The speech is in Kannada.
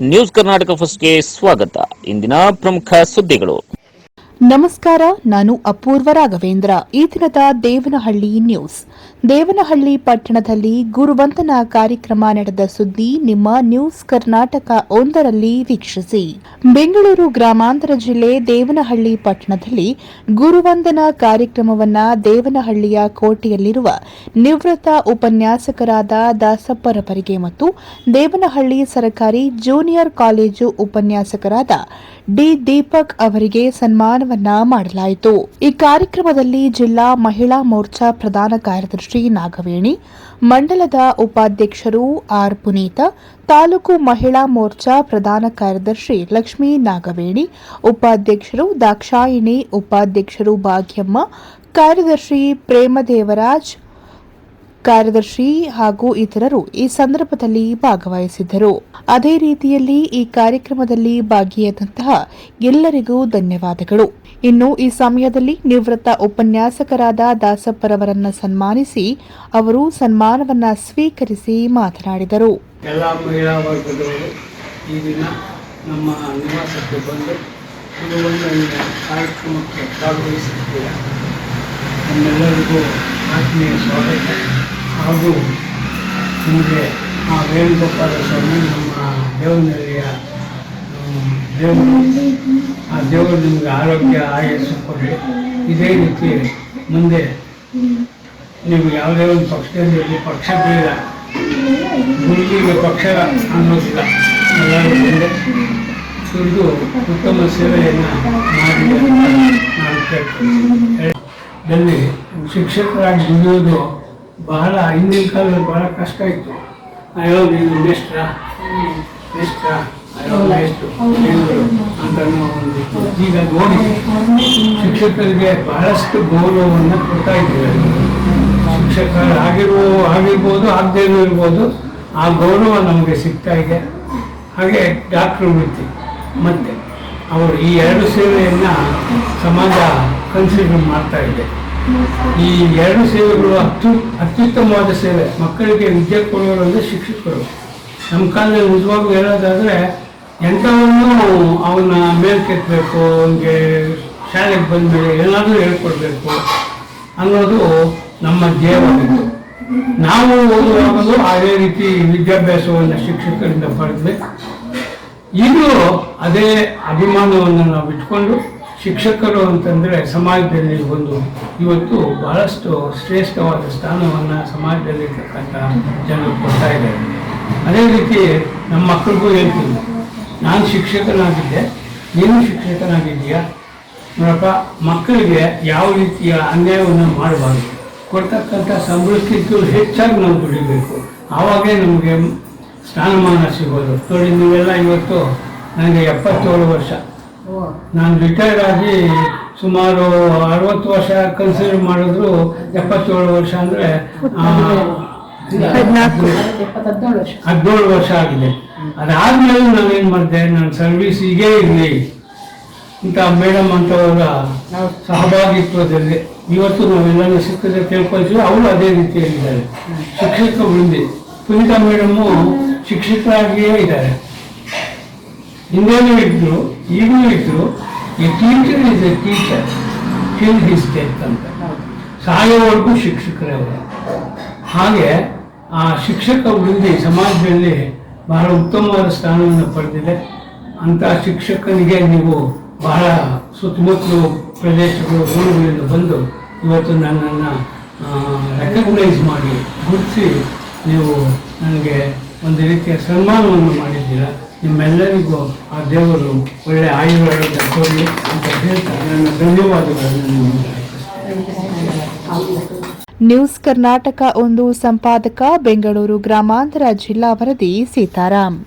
ನ್ಯೂಸ್ ಕರ್ನಾಟಕ ಫಸ್ಟ್ಗೆ ಸ್ವಾಗತ. ಇಂದಿನ ಪ್ರಮುಖ ಸುದ್ದಿಗಳು. ನಮಸ್ಕಾರ, ನಾನು ಅಪೂರ್ವ ರಾಘವೇಂದ್ರ. ಈ ದಿನದ ದೇವನಹಳ್ಳಿ ನ್ಯೂಸ್. ದೇವನಹಳ್ಳಿ ಪಟ್ಟಣದಲ್ಲಿ ಗುರುವಂದನ ಕಾರ್ಯಕ್ರಮ ನಡೆದ ಸುದ್ದಿ ನಿಮ್ಮ ನ್ಯೂಸ್ ಕರ್ನಾಟಕ ಒಂದರಲ್ಲಿ ವೀಕ್ಷಿಸಿ. ಬೆಂಗಳೂರು ಗ್ರಾಮಾಂತರ ಜಿಲ್ಲೆ ದೇವನಹಳ್ಳಿ ಪಟ್ಟಣದಲ್ಲಿ ಗುರುವಂದನ ಕಾರ್ಯಕ್ರಮವನ್ನು ದೇವನಹಳ್ಳಿಯ ಕೋಟೆಯಲ್ಲಿರುವ ನಿವೃತ್ತ ಉಪನ್ಯಾಸಕರಾದ ದಾಸಪ್ಪರವರಿಗೆ ಮತ್ತು ದೇವನಹಳ್ಳಿ ಸರ್ಕಾರಿ ಜೂನಿಯರ್ ಕಾಲೇಜು ಉಪನ್ಯಾಸಕರಾದ ಡಿ ದೀಪಕ್ ಅವರಿಗೆ ಸನ್ಮಾನವನ್ನ ಮಾಡಲಾಯಿತು. ಈ ಕಾರ್ಯಕ್ರಮದಲ್ಲಿ ಜಿಲ್ಲಾ ಮಹಿಳಾ ಮೋರ್ಚಾ ಪ್ರಧಾನ ಕಾರ್ಯದರ್ಶಿ ನಾಗವೇಣಿ, ಮಂಡಲದ ಉಪಾಧ್ಯಕ್ಷರು ಆರ್. ಪುನೀತ, ತಾಲೂಕು ಮಹಿಳಾ ಮೋರ್ಚಾ ಪ್ರಧಾನ ಕಾರ್ಯದರ್ಶಿ ಲಕ್ಷ್ಮೀ ನಾಗವೇಣಿ, ಉಪಾಧ್ಯಕ್ಷರು ದಾಕ್ಷಾಯಿಣಿ, ಉಪಾಧ್ಯಕ್ಷರು ಭಾಗ್ಯಮ್ಮ, ಕಾರ್ಯದರ್ಶಿ ಪ್ರೇಮದೇವರಾಜ್ ಕಾರ್ಯದರ್ಶಿ ಹಾಗೂ ಇತರರು ಈ ಸಂದರ್ಭದಲ್ಲಿ ಭಾಗವಹಿಸಿದ್ದರು. ಅದೇ ರೀತಿಯಲ್ಲಿ ಈ ಕಾರ್ಯಕ್ರಮದಲ್ಲಿ ಭಾಗಿಯಾದಂತಹ ಎಲ್ಲರಿಗೂ ಧನ್ಯವಾದಗಳು. ಇನ್ನು ಈ ಸಮಯದಲ್ಲಿ ನಿವೃತ್ತ ಉಪನ್ಯಾಸಕರಾದ ದಾಸಪ್ಪರವರನ್ನ ಸನ್ಮಾನಿಸಿ ಅವರು ಸನ್ಮಾನವನ್ನ ಸ್ವೀಕರಿಸಿ ಮಾತನಾಡಿದರು. ಮಹಿಳಾ ವರ್ಗದವರು ನಮ್ಮ ನಿವಾಸಕ್ಕೆ ಬಂದು ಕಾರ್ಯಕ್ರಮಕ್ಕೆ ಭಾಗವಹಿಸುತ್ತೀರ ನಮ್ಮೆಲ್ಲರಿಗೂ ಆತ್ಮೀಯ ಸ್ವಾಗತ ಹಾಗೂ ನಿಮಗೆ ಆ ವೇಣುಗೋಪಾಲ ಸ್ವಾಮಿ ನಮ್ಮ ದೇವನಹಳ್ಳಿಯ ದೇವರು ಆ ದೇವರು ನಿಮಗೆ ಆರೋಗ್ಯ ಆಯಸ್ಸು ಕೊಡಲಿ ಇದೇ ರೀತಿ ಮುಂದೆ ನೀವು ಯಾವುದೇ ಒಂದು ಪಕ್ಷದಲ್ಲಿ ಪಕ್ಷ ಬೇಡ ಗುರುವಿಗೆ ಪಕ್ಷ ಅನ್ನೋದಿಲ್ಲ. ಎಲ್ಲರೂ ಮುಂದೆ ಸುರಿದು ಉತ್ತಮ ಸೇವೆಯನ್ನು ಮಾಡಿ ನಾನು ಕೇಳ್ತೀನಿ ದಲ್ಲಿ ಶಿಕ್ಷಕರಾಗಿ ದುಡಿಯೋದು ಬಹಳ ಹಿಂದಿನ ಕಾಲದಲ್ಲಿ ಬಹಳ ಕಷ್ಟ ಇತ್ತು. ಅಯ್ಯೋ ನೀನು ಮೇಷ್ಟ್ರ ಮೇಷ್ಟ್ರ ಅಯ್ಯೋ ಅಂತ. ಈಗ ನೋಡಿ, ಶಿಕ್ಷಕರಿಗೆ ಬಹಳಷ್ಟು ಗೌರವವನ್ನು ಕೊಡ್ತಾ ಇದ್ದೇವೆ ಶಿಕ್ಷಕರು ಆಗಿರುವ ಆಗಿರ್ಬೋದು ಆಗದೇನೂ ಇರ್ಬೋದು, ಆ ಗೌರವ ನಮಗೆ ಸಿಗ್ತಾ ಇದೆ. ಹಾಗೆ ಡಾಕ್ಟ್ರು ವೃತ್ತಿ. ಮತ್ತೆ, ಅವರು ಈ ಎರಡು ಸೇವೆಯನ್ನು ಸಮಾಜ ಕನ್ಸಿಡರ್ ಮಾಡ್ತಾ ಇದೆ. ಈ ಎರಡು ಸೇವೆಗಳು ಅತ್ಯು, ಅತ್ಯುತ್ತಮವಾದ ಸೇವೆ. ಮಕ್ಕಳಿಗೆ ವಿದ್ಯೆ ಕೊಡೋರು ಅಂದರೆ ಶಿಕ್ಷಕರು. ನಮ್ಮ ಕಾಲದಲ್ಲಿ ನಿಜವಾಗ್ಲೂ ಹೇಳೋದಾದರೆ ಎಂಥವನ್ನೂ ಅವನ್ನ ಮೇಲ್ಕೆತ್ತಬೇಕು ಅವನಿಗೆ ಶಾಲೆಗೆ ಬಂದಮೇಲೆ ಏನಾದರೂ ಹೇಳ್ಕೊಡ್ಬೇಕು ಅನ್ನೋದು ನಮ್ಮ ಧ್ಯೇಯವಾಗಿತ್ತು ನಾವು ಓದುವಾಗಲೂ ಅದೇ ರೀತಿ ವಿದ್ಯಾಭ್ಯಾಸವನ್ನು ಶಿಕ್ಷಕರಿಂದ ಪಡೆದ್ವಿ. ಈಗಲೂ ಅದೇ ಅಭಿಮಾನವನ್ನು ನಾವು ಇಟ್ಕೊಂಡು ಶಿಕ್ಷಕರು ಅಂತಂದರೆ ಸಮಾಜದಲ್ಲಿ ಒಂದು ಇವತ್ತು ಬಹಳಷ್ಟು ಶ್ರೇಷ್ಠವಾದ ಸ್ಥಾನವನ್ನು ಸಮಾಜದಲ್ಲಿ ಇರ್ತಕ್ಕಂಥ ಜನರು ಕೊಡ್ತಾ ಇದ್ದಾರೆ. ಅದೇ ರೀತಿ ನಮ್ಮ ಮಕ್ಕಳಿಗೂ ಹೇಳ್ತೀನಿ. ನಾನು ಶಿಕ್ಷಕನಾಗಿದ್ದೆ. ನೀನು ಶಿಕ್ಷಕನಾಗಿದ್ದೀಯಾ? ನೋಡಪ್ಪ, ಮಕ್ಕಳಿಗೆ ಯಾವ ರೀತಿಯ ಅನ್ಯಾಯವನ್ನು ಮಾಡಬಾರ್ದು. ಕೊಡ್ತಕ್ಕಂಥ ಸಂಬಳಕ್ಕಿಂತ ಹೆಚ್ಚಾಗಿ ನಾವು ದುಡಿಬೇಕು. ಆವಾಗೇ ನಮಗೆ ಸ್ಥಾನಮಾನ ಸಿಗೋದು. ನೋಡಿ, ನೀವೆಲ್ಲ ಇವತ್ತು ನನಗೆ ಎಪ್ಪತ್ತೇಳು ವರ್ಷ. ನಾನು ರಿಟೈರ್ಡ್ ಆಗಿ ಸುಮಾರು ಅರವತ್ತು ವರ್ಷ ಕನ್ಸಿಡರ್ ಮಾಡಿದ್ರು ಎಪ್ಪತ್ತೇಳು ವರ್ಷ ಅಂದರೆ ಹದಿನೇಳು ವರ್ಷ ಆಗಿದೆ. ಅದಾದ್ಮೇಲೆ ನಾನೇನು ಮಾಡಿದೆ ನನ್ನ ಸರ್ವಿಸ್ ಹೀಗೇ ಇರಲಿ. ಇಂಥ ಮೇಡಮ್ ಅಂತವರ ಸಹಭಾಗಿತ್ವದಲ್ಲಿ ಇವತ್ತು ನಾವೆಲ್ಲರೂ ಸಿಕ್ಕಿದ್ರೆ ತಿಳ್ಕೊಳ್ತೀವಿ ಅವರು ಅದೇ ರೀತಿಯಲ್ಲಿದ್ದಾರೆ. ಶಿಕ್ಷಕ ವೃಂದಿ. ಪುನೀತಾ ಮೇಡಮ್ಮು ಶಿಕ್ಷಕರಾಗಿಯೇ ಇದ್ದಾರೆ. ಹಿಂದೆನೂ ಇದ್ರು ಈಗಲೂ ಇದ್ರು, ಈ teacher is a teacher till his death ಅಂತ. ಸಾಯೋವರೆಗೂ ಶಿಕ್ಷಕರೇ ಅವರು. ಹಾಗೆ ಆ ಶಿಕ್ಷಕ ವೃಂದಿ ಸಮಾಜದಲ್ಲಿ ಬಹಳ ಉತ್ತಮವಾದ ಸ್ಥಾನವನ್ನು ಪಡೆದಿದೆ. ಅಂತ ಶಿಕ್ಷಕನಿಗೆ ನೀವು ಬಹಳ ಸುತ್ತಮುತ್ತಲು ಪ್ರದೇಶಗಳು, ಊರುಗಳಿಂದ ಬಂದು ಇವತ್ತು ನನ್ನನ್ನು ರೆಕಗ್ನೈಸ್ ಮಾಡಿ, ಗುರುತಿಸಿ ನೀವು ನನಗೆ ಒಂದು ರೀತಿಯ ಸನ್ಮಾನವನ್ನು ಮಾಡಿದ್ದೀರಾ? ನಿಮ್ಮೆಲ್ಲರಿಗೂ ಆ ದೇವರು ಒಳ್ಳೆ ಆಯುರ್ವೇದ ಕೊಡಲಿ ಅಂತ ಹೇಳ್ತಾ ನನ್ನ ಧನ್ಯವಾದಗಳನ್ನು ನ್ಯೂಸ್ ಕರ್ನಾಟಕ ಒಂದು ಸಂಪಾದಕ, ಬೆಂಗಳೂರು ಗ್ರಾಮಾಂತರ ಜಿಲ್ಲಾ ವರದಿ ಸೀತಾರಾಮ್